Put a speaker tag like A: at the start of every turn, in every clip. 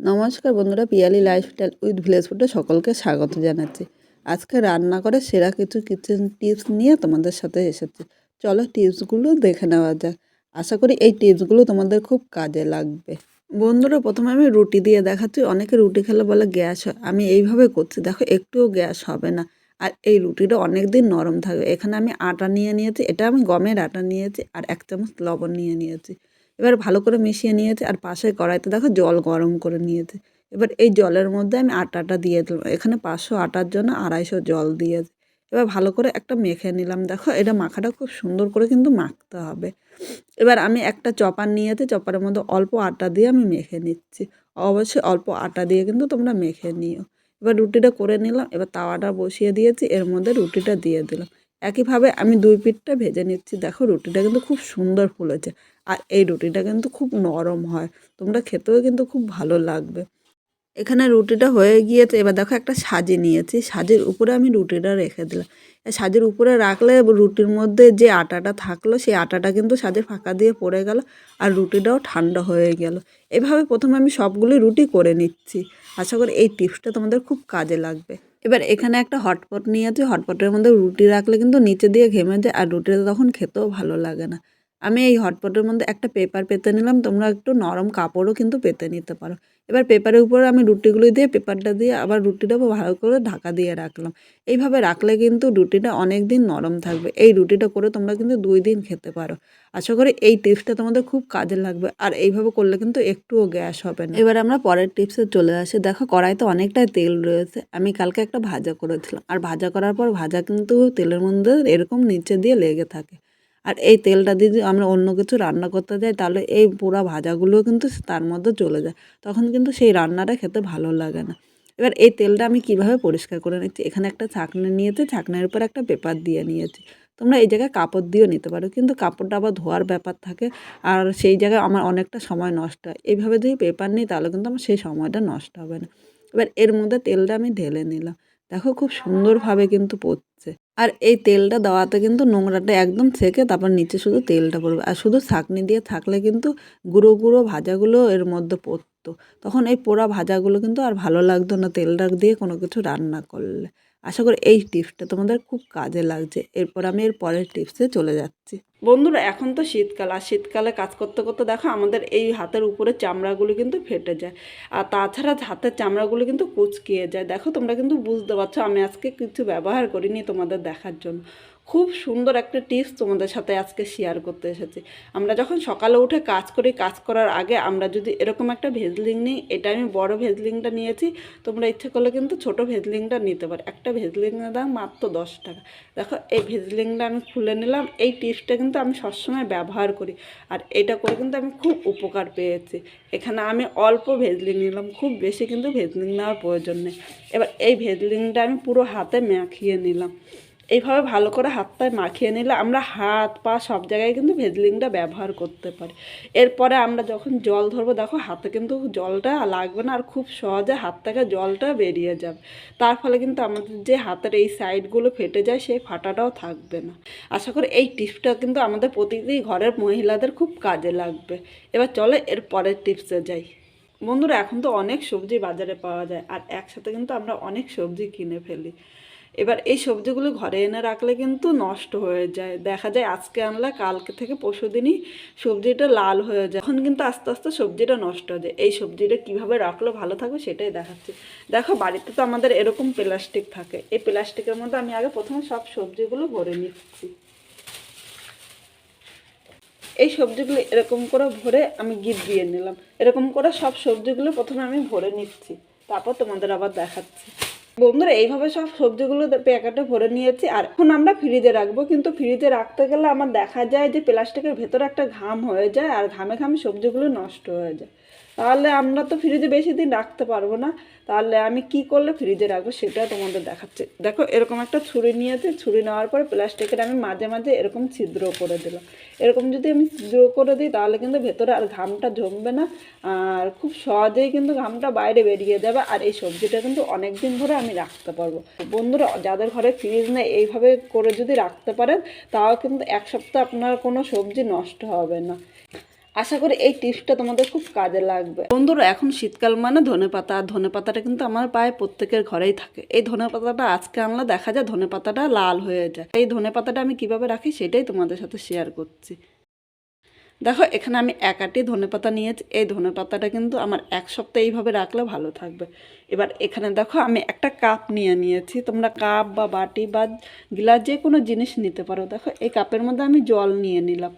A: নমস্কার বন্ধুরা, Piyali lifestyle with village ফুডে সকলকে স্বাগত জানাচ্ছি। আজকে রান্না করে সেরা কিছু কিচেন টিপস নিয়ে তোমাদের সাথে এসেছি। চলো টিপসগুলো দেখে নেওয়া যাক। আশা করি এই টিপসগুলো তোমাদের খুব কাজে লাগবে। বন্ধুরা, প্রথমে আমি রুটি দিয়ে দেখাচ্ছি। অনেকে রুটি খেলে বলে গ্যাস হয়। আমি এইভাবে করছি। দেখো, একটুও গ্যাস হবে না। আর এই রুটিটা অনেক দিন নরম থাকবে। এখানে আমি আটা নিয়ে নিয়েছি। এটা আমি গমের আটা নিয়েছি। আর এক চামচ লবণ নিয়ে নিয়েছি। এবার ভালো করে মিশিয়ে নিয়েছে আর পাশে কড়াইতে দেখো জল গরম করে নিয়েছে। এবার এই জলের মধ্যে আমি আটাটা দিয়ে দিলাম। এখানে পাঁচশো আটার জন্য আড়াইশো জল দিয়েছে। এবার ভালো করে একটা মেখে নিলাম। দেখো এটা মাখাটা খুব সুন্দর করে কিন্তু মাখতে হবে। এবার আমি একটা চপার নিয়েছি। চপারের মধ্যে অল্প আটা দিয়ে আমি মেখে নিচ্ছি। অবশ্যই অল্প আটা দিয়ে কিন্তু তোমরা মেখে নিও। এবার রুটিটা করে নিলাম। এবার তাওয়াটা বসিয়ে দিয়েছি। এর মধ্যে রুটিটা দিয়ে দিলাম। একইভাবে আমি দুই পিঠটা ভেজে নিচ্ছি। দেখো রুটিটা কিন্তু খুব সুন্দর ফুলেছে। আর এই রুটিটা কিন্তু খুব নরম হয়। তোমরা খেতেও কিন্তু খুব ভালো লাগবে। এখানে রুটিটা হয়ে গিয়েছে, এবার দেখো একটা সাজি নিয়েছি। সাজের উপরে আমি রুটিটা রেখে দিলাম। সাজের উপরে রাখলে রুটির মধ্যে যে আটাটা থাকল, সেই আটাটা কিন্তু সাজের ফাঁকা দিয়ে পড়ে গেল আর রুটিটাও ঠান্ডা হয়ে গেল। এভাবে প্রথমে আমি সবগুলি রুটি করে নিচ্ছি। আশা করি এই টিপসটা তোমাদের খুব কাজে লাগবে। এবার এখানে একটা হটপট নিয়েছি। হটপটের মধ্যে রুটি রাখলে কিন্তু নিচে দিয়ে ঘেমে যায় আর রুটিটা তখন খেতেও ভালো লাগে না। আমি এই হটপটের মধ্যে একটা পেপার পেতে নিলাম, তোমরা একটু নরম কাপড়ও কিন্তু পেতে নিতে পারো। এবার পেপারের উপরে আমি রুটিগুলো দিয়ে পেপারটা দিয়ে আবার রুটিটা ভালো করে ঢাকা দিয়ে রাখলাম। এইভাবে রাখলে কিন্তু রুটিটা অনেক দিন নরম থাকবে। এই রুটিটা করে তোমরা কিন্তু দুই দিন খেতে পারো। আশা করি এই টিপসটা তোমাদের খুব কাজে লাগবে। আর এইভাবে করলে কিন্তু একটুও গ্যাস হবে না। এবার আমরা পরের টিপসে চলে আসি। দেখো, কড়াইতে অনেকটাই তেল রয়েছে। আমি কালকে একটা ভাজা করেছিলাম। আর ভাজা করার পর ভাজা কিন্তু তেলের মধ্যে এরকম নিচে দিয়ে লেগে থাকে। আর এই তেলটা যদি আমরা অন্য কিছু রান্না করতে যাই, তাহলে এই পোড়া ভাজাগুলোও কিন্তু তার মধ্যে চলে যায়। তখন কিন্তু সেই রান্নাটা খেতে ভালো লাগে না। এবার এই তেলটা আমি কীভাবে পরিষ্কার করে নিচ্ছি? এখানে একটা ছাঁকনি নিয়েছি, ছাঁকনির উপর একটা পেপার দিয়ে নিয়েছি। তোমরা এই জায়গায় কাপড় দিয়েও নিতে পারো, কিন্তু কাপড়টা আবার ধোয়ার ব্যাপার থাকে আর সেই জায়গায় আমার অনেকটা সময় নষ্ট হয়। এইভাবে যদি পেপার নিই, তাহলে কিন্তু আমার সেই সময়টা নষ্ট হবে না। এবার এর মধ্যে তেলটা আমি ঢেলে নিলাম। দেখো খুব সুন্দরভাবে কিন্তু পড়ছে। আর এই তেলটা দেওয়াতে কিন্তু নোংরাটা একদম থেকে তারপর নিচে শুধু তেলটা পড়বে। আর শুধু ছাঁকনি দিয়ে থাকলে কিন্তু গুঁড়ো গুঁড়ো ভাজাগুলো এর মধ্যে পড়তো। তখন এই পোড়া ভাজাগুলো কিন্তু আর ভালো লাগতো না তেলটা দিয়ে কোনো কিছু রান্না করলে। আশা করি এই টিপসটা তোমাদের খুব কাজে লাগছে। এরপর আমি এর পরের টিপসে চলে যাচ্ছি। বন্ধুরা, এখন তো শীতকাল, আর শীতকালে কাজ করতে করতে দেখো আমাদের এই হাতের উপরে চামড়াগুলো কিন্তু ফেটে যায়। আর তাছাড়া হাতের চামড়াগুলি কিন্তু কুচকিয়ে যায়। দেখো তোমরা কিন্তু বুঝতে পারছ, আমি আজকে কিছু ব্যবহার করিনি তোমাদের দেখার জন্য। খুব সুন্দর একটা টিপস তোমাদের সাথে আজকে শেয়ার করতে এসেছি। আমরা যখন সকালে উঠে কাজ করি, কাজ করার আগে আমরা যদি এরকম একটা ভেজলিং নিই, এটা আমি বড় ভেজলিংটা নিয়েছি, তোমরা ইচ্ছে করলে কিন্তু ছোট ভেজলিংটা নিতে পারো। একটা ভেজলিংয়ের দাম মাত্র দশ টাকা। দেখো, এই ভেজলিংটা আমি খুলে নিলাম, এই টিপসটা কিন্তু আমি সবসময় ব্যবহার করি। আর এটা করে কিন্তু আমি খুব উপকার পেয়েছি। এখানে আমি অল্প ভেজলিং নিলাম, খুব বেশি কিন্তু ভেজলিং নেওয়ার প্রয়োজন নেই। এবার এই ভেজলিংটা আমি পুরো হাতে মাখিয়ে নিলাম। এইভাবে ভালো করে হাতটায় মাখিয়ে নিলে আমরা হাত পা সব জায়গায় কিন্তু ভেজলিংটা ব্যবহার করতে পারি। এরপরে আমরা যখন জল ধরবো, দেখো হাতে কিন্তু জলটা লাগবে না আর খুব সহজে হাত থেকে জলটা বেরিয়ে যাবে। তার ফলে কিন্তু আমাদের যে হাতের এই সাইডগুলো ফেটে যায়, সেই ফাটাটাও থাকবে না। আশা করি এই টিপসটা কিন্তু আমাদের প্রতিটি ঘরের মহিলাদের খুব কাজে লাগবে। এবার চলে এর পরের টিপসে যাই। বন্ধুরা, এখন তো অনেক সবজি বাজারে পাওয়া যায় আর একসাথে কিন্তু আমরা অনেক সবজি কিনে ফেলি। এবার এই সবজিগুলো ঘরে এনে রাখলে কিন্তু নষ্ট হয়ে যায়। দেখা যায় আজকে আনলে, কালকে থেকে পরশু দিনই সবজিটা লাল হয়ে যায়। এখন কিন্তু আস্তে আস্তে সবজিটা নষ্ট হয়ে যায়। এই সবজিটা কীভাবে রাখলে, ভালো থাকবে সেটাই দেখাচ্ছি। দেখো, বাড়িতে তো আমাদের এরকম প্লাস্টিক থাকে। এই প্লাস্টিকের মধ্যে আমি আগে প্রথমে সব সবজিগুলো ভরে নিচ্ছি। এই সবজিগুলো এরকম করে ভরে আমি গিট দিয়ে নিলাম। এরকম করে সব সবজিগুলো প্রথমে আমি ভরে নিচ্ছি। তারপর তোমাদের আবার দেখাচ্ছি। বন্ধুরা, এইভাবে সব সবজিগুলো প্যাকেটে ভরে নিয়েছি। আর এখন আমরা ফ্রিজে রাখব। কিন্তু ফ্রিজে রাখতে গেলে আমার দেখা যায় যে প্লাস্টিকের ভেতরে একটা ঘাম হয়ে যায় আর ঘামে ঘামে সবজিগুলো নষ্ট হয়ে যায়। তাহলে আমরা তো ফ্রিজে বেশি দিন রাখতে পারব না। তাহলে আমি কি করলে ফ্রিজে রাখব সেটা তোমাদের দেখাচ্ছি। দেখো, এরকম একটা ছুরি নিয়েছে, ছুরি নেওয়ার পরে প্লাস্টিকের আমি মাঝে মাঝে এরকম ছিদ্র করে দিলাম। এরকম যদি আমি ছিদ্র করে দিই, তাহলে কিন্তু ভেতরে আর ঘামটা জমবে না, আর খুব সহজেই কিন্তু ঘামটা বাইরে বেরিয়ে যাবে, আর এই সবজিটা কিন্তু অনেক দিন ধরে আমি রাখতে পারব। বন্ধুরা, যাদের ঘরে ফ্রিজ নেই, এইভাবে করে যদি রাখতে পারেন, তাও কিন্তু এক সপ্তাহ আপনার কোনো সবজি নষ্ট হবে না। আশা করি এই টিপসটা তোমাদের খুব কাজে লাগবে। বন্ধুরা, এখন শীতকাল মানে ধনে পাতা, আর ধনে পাতাটা কিন্তু আমার পায়ে প্রত্যেকের ঘরেই থাকে। এই ধনে পাতাটা আজকে আনলে দেখা যায় ধনে পাতাটা লাল হয়ে যায়। এই ধনে পাতাটা আমি কীভাবে রাখি সেটাই তোমাদের সাথে শেয়ার করছি। দেখো, এখানে আমি একাটি ধনেপাতা নিয়েছি। এই ধনেপাতাটা কিন্তু আমার এক সপ্তাহ এইভাবে রাখলে ভালো থাকবে। এবার এখানে দেখো, আমি একটা কাপ নিয়ে নিয়েছি। তোমরা কাপ বা বাটি বা গিলাস যে কোনো জিনিস নিতে পারো। দেখো, এই কাপের মধ্যে আমি জল নিয়ে নিলাম।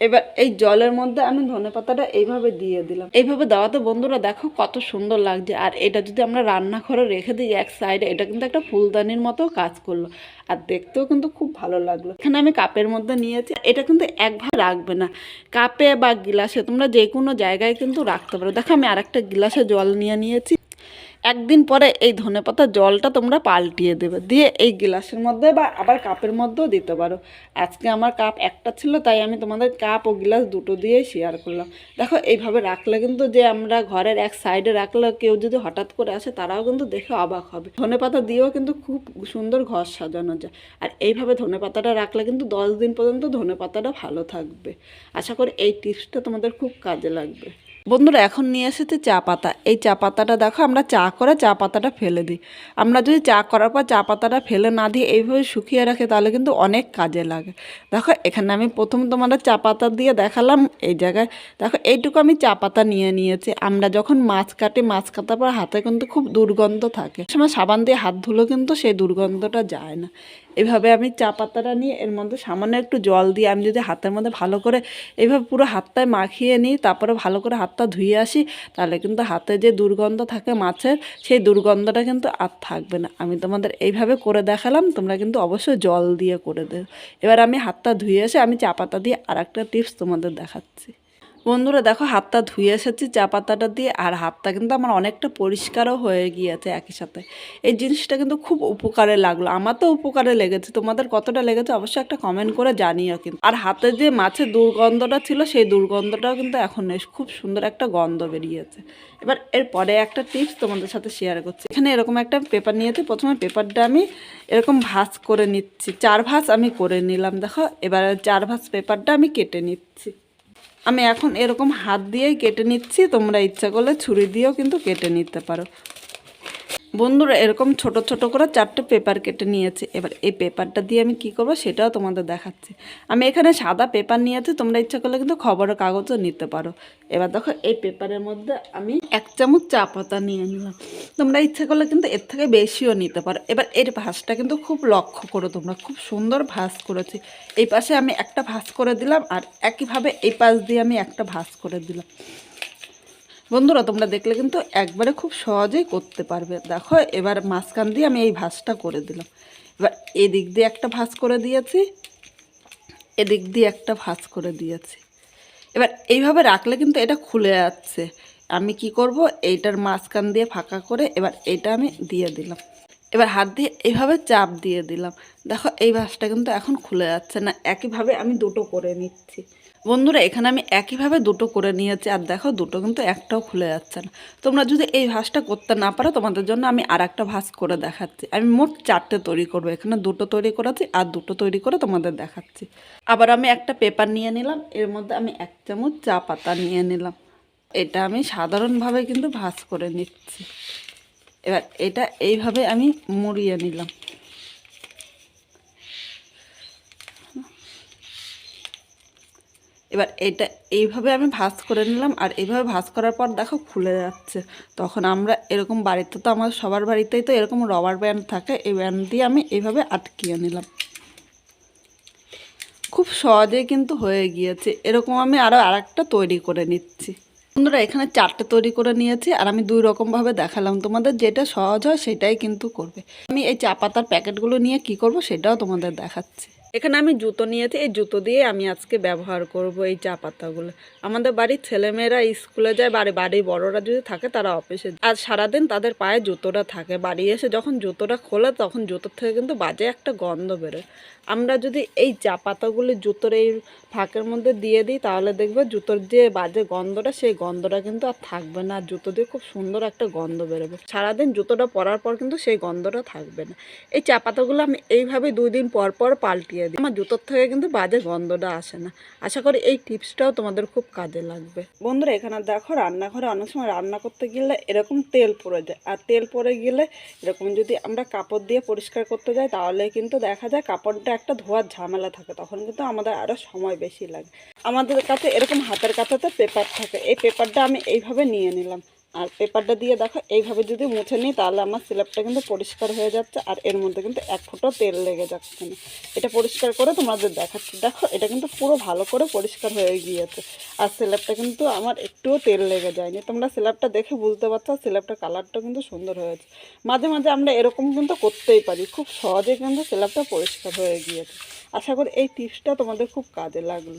A: এবার এই জলের মধ্যে আমি ধনেপাতাটা এইভাবে দিয়ে দিলাম। এইভাবে দেওয়াতে বন্ধুরা দেখো কত সুন্দর লাগছে। আর এটা যদি আমরা রান্নাঘরে রেখে দিই এক সাইডে, এটা কিন্তু একটা ফুলদানির মতো কাজ করল। আর দেখতেও কিন্তু খুব ভালো লাগল। এখানে আমি কাপের মধ্যে নিয়েছি। এটা কিন্তু একভাবে রাখবে না। কাপে বা গিলাসে তোমরা যে কোনো জায়গায় কিন্তু রাখতে পারো। দেখো আমি আরেকটা গিলাসে জল নিয়ে নিয়েছি। একদিন পরে এই ধনেপাতার জলটা তোমরা পাল্টিয়ে দেবে। দিয়ে এই গ্লাসের মধ্যে বা আবার কাপের মধ্যেও দিতে পারো। আজকে আমার কাপ একটা ছিল, তাই আমি তোমাদের কাপ ও গ্লাস দুটো দিয়েই শেয়ার করলাম। দেখো, এইভাবে রাখলে কিন্তু যে আমরা ঘরের এক সাইডে রাখলে কেউ যদি হঠাৎ করে আসে, তারাও কিন্তু দেখে অবাক হবে। ধনেপাতা দিয়েও কিন্তু খুব সুন্দর ঘর সাজানো যায়। আর এইভাবে ধনেপাতাটা রাখলে কিন্তু দশ দিন পর্যন্ত ধনেপাতাটা ভালো থাকবে। আশা করি এই টিপসটা তোমাদের খুব কাজে লাগবে। বন্ধুরা, এখন নিয়ে এসেছে চা পাতা। এই চা পাতাটা দেখো, আমরা চা করে চা পাতাটা ফেলে দিই। আমরা যদি চা করার পর চা পাতাটা ফেলে না দিয়ে এইভাবে শুকিয়ে রাখি, তাহলে কিন্তু অনেক কাজে লাগে। দেখো, এখানে আমি প্রথম তোমাদের চা পাতা দিয়ে দেখালাম এই জায়গায়। দেখো, এইটুকু আমি চা পাতা নিয়ে নিয়েছি। আমরা যখন মাছ কাটি, মাছ কাটার পর হাতে কিন্তু খুব দুর্গন্ধ থাকে। সময় সাবান দিয়ে হাত ধুলো কিন্তু সেই দুর্গন্ধটা যায় না। এভাবে আমি চা পাতাটা নিয়ে এর মধ্যে সামান্য একটু জল দিয়ে আমি যদি হাতের মধ্যে ভালো করে এইভাবে পুরো হাতটায় মাখিয়ে নিই, তারপরে ভালো করে হাতটা ধুয়ে আসি, তাহলে কিন্তু হাতে যে দুর্গন্ধ থাকে মাছের, সেই দুর্গন্ধটা কিন্তু আর থাকবে না। আমি তোমাদের এইভাবে করে দেখালাম, তোমরা কিন্তু অবশ্যই জল দিয়ে করে দেবে এবার আমি হাতটা ধুয়ে এসে আমি চা পাতা দিয়ে আর একটা টিপস তোমাদের দেখাচ্ছি। বন্ধুরা দেখো, হাতটা ধুয়ে এসেছি, চা পাতাটা দিয়ে, আর হাতটা কিন্তু আমার অনেকটা পরিষ্কারও হয়ে গিয়েছে একই সাথে। এই জিনিসটা কিন্তু খুব উপকারে লাগল, আমার তো উপকারে লেগেছে। তোমাদের কতটা লেগেছে অবশ্যই একটা কমেন্ট করে জানিও কিন্তু। আর হাতে যে মাছের দুর্গন্ধটা ছিল, সেই দুর্গন্ধটাও কিন্তু এখন খুব সুন্দর একটা গন্ধ বেরিয়েছে। এবার এরপরে একটা টিপস তোমাদের সাথে শেয়ার করছি। এখানে এরকম একটা পেপার নিয়েছি, প্রথমে পেপারটা আমি এরকম ভাঁজ করে নিচ্ছি, চার ভাঁজ আমি করে নিলাম, দেখো। এবার চার ভাঁজ পেপারটা আমি কেটে নিচ্ছি। আমি এখন এরকম হাত দিয়েই কেটে নিচ্ছি, তোমরা ইচ্ছা করলে ছুরি দিয়েও কিন্তু কেটে নিতে পারো। বন্ধুরা এরকম ছোট ছোট করে চারটে পেপার কেটে নিয়েছি। এবার এই পেপারটা দিয়ে আমি কি করব সেটাও তোমাদের দেখাচ্ছি। আমি এখানে সাদা পেপার নিয়েছি, তোমরা ইচ্ছা করলে কিন্তু খবরের কাগজও নিতে পারো। এবার দেখো এই পেপারের মধ্যে আমি এক চামচ চা পাতা নিয়ে নিলাম। তোমরা ইচ্ছা করলে কিন্তু এর থেকে বেশিও নিতে পারো। এবার এর ভাঁজটা কিন্তু খুব লক্ষ্য করো তোমরা, খুব সুন্দর ভাঁজ করেছি। এই পাশে আমি একটা ভাঁজ করে দিলাম আর একইভাবে এই পাশ দিয়ে আমি একটা ভাঁজ করে দিলাম। বন্ধুরা, তোমরা দেখলে কিন্তু একবারে খুব সহজেই করতে পারবে। দেখো, এবার মাঝখান দিয়ে আমি এই ভাঁজটা করে দিলাম। এবার এদিক দিয়ে একটা ভাঁজ করে দিয়েছি, এদিক দিয়ে একটা ভাঁজ করে দিয়েছি। এবার এইভাবে রাখলে কিন্তু এটা খুলে যাচ্ছে। আমি কি করব, এইটার মাঝখান দিয়ে ফাঁকা করে এবার এটা আমি দিয়ে দিলাম। এবার হাত দিয়ে এইভাবে চাপ দিয়ে দিলাম। দেখো, এই ভাঁজটা কিন্তু এখন খুলে যাচ্ছে না। একইভাবে আমি দুটো করে নিচ্ছি। বন্ধুরা, এখানে আমি একইভাবে দুটো করে নিয়েছি, আর দেখো দুটো কিন্তু একটাও খুলে যাচ্ছে না। তোমরা যদি এই ভাঁজটা করতে না পারো, তোমাদের জন্য আমি আর একটা ভাঁজ করে দেখাচ্ছি। আমি মোট চারটে তৈরি করব, এখানে দুটো তৈরি করেছি আর দুটো তৈরি করে তোমাদের দেখাচ্ছি। আবার আমি একটা পেপার নিয়ে নিলাম, এর মধ্যে আমি এক চামচ চা পাতা নিয়ে নিলাম। এটা আমি সাধারণভাবে কিন্তু ভাঁজ করে নিচ্ছি। এবার এটা এইভাবে আমি মুড়িয়ে নিলাম। এবার এটা এইভাবে আমি ভাঁজ করে নিলাম আর এইভাবে ভাঁজ করার পর দেখো খুলে যাচ্ছে। তখন আমরা এরকম বাড়িতে তো আমার সবার বাড়িতেই তো এরকম রবার ব্যান্ড থাকে, এই ব্যান্ড দিয়ে আমি এইভাবে আটকিয়ে নিলাম। খুব সহজেই কিন্তু হয়ে গিয়েছে। এরকম আমি আরও আরেকটা তৈরি করে নিচ্ছি। বন্ধুরা, এখানে চারটে তৈরি করে নিয়েছি আর আমি দুই রকমভাবে দেখালাম তোমাদের। যেটা সহজ হয় সেটাই কিন্তু করবে। আমি এই চা পাতার প্যাকেটগুলো নিয়ে কি করব সেটাও তোমাদের দেখাচ্ছি। এখানে আমি জুতো নিয়েছি, এই জুতো দিয়ে আমি আজকে ব্যবহার করব এই চা পাতাগুলো। আমাদের বাড়ির ছেলেমেয়েরা স্কুলে যায়, বাড়ি, বাড়ির বড়রা যদি থাকে তারা অফিসে আর সারাদিন তাদের পায়ে জুতোটা থাকে। বাড়ি এসে যখন জুতোটা খোলে তখন জুতোর থেকে কিন্তু বাজে একটা গন্ধ বেরোয়। আমরা যদি এই চা পাতাগুলি জুতোর এই ফাঁকের মধ্যে দিয়ে দিই, তাহলে দেখবে জুতোর যে বাজে গন্ধটা, সেই গন্ধটা কিন্তু আর থাকবে না। আর জুতো দিয়ে খুব সুন্দর একটা গন্ধ বেরোবে। সারাদিন জুতোটা পরার পর কিন্তু সেই গন্ধটা থাকবে না। এই চা পাতাগুলো আমি এইভাবে দুই দিন পর পর পাল্টিয়ে লাগিয়ে দিই। আমার জুতোর থেকে কিন্তু বাজে গন্ধটা আসে না। আশা করি এই টিপসটাও তোমাদের খুব কাজে লাগবে। বন্ধুরা, এখানে দেখো রান্নাঘরে অনেক সময় রান্না করতে গেলে এরকম তেল পড়ে যায়। আর তেল পড়ে গেলে এরকম যদি আমরা কাপড় দিয়ে পরিষ্কার করতে যাই, তাহলে কিন্তু দেখা যায় কাপড়টা একটা ধোয়ার ঝামেলা থাকে। তখন কিন্তু আমাদের আরও সময় বেশি লাগে। আমাদের কাছে এরকম হাতের কাছেতে পেপার থাকে। এই পেপারটা আমি এইভাবে নিয়ে নিলাম। আর পেপারটা দিয়ে দেখো, এইভাবে যদি মুছে নিই, তাহলে আমার স্ল্যাবটা কিন্তু পরিষ্কার হয়ে যাচ্ছে, আর এর মধ্যে কিন্তু এক ফোঁটা তেল লেগে যাচ্ছে না। এটা পরিষ্কার করে তোমাদের দেখাচ্ছি। দেখো, এটা কিন্তু পুরো ভালো করে পরিষ্কার হয়ে গিয়েছে, আর স্ল্যাবটা কিন্তু আমার একটুও তেল লেগে যায়নি। তোমরা স্ল্যাবটা দেখে বুঝতে পারছ স্ল্যাবটার কালারটা কিন্তু সুন্দর হয়েছে। মাঝে মাঝে আমরা এরকম কিন্তু করতেই পারি, খুব সহজে কিন্তু স্ল্যাবটা পরিষ্কার হয়ে গিয়েছে। আশা করি এই টিপসটা তোমাদের খুব কাজে লাগল।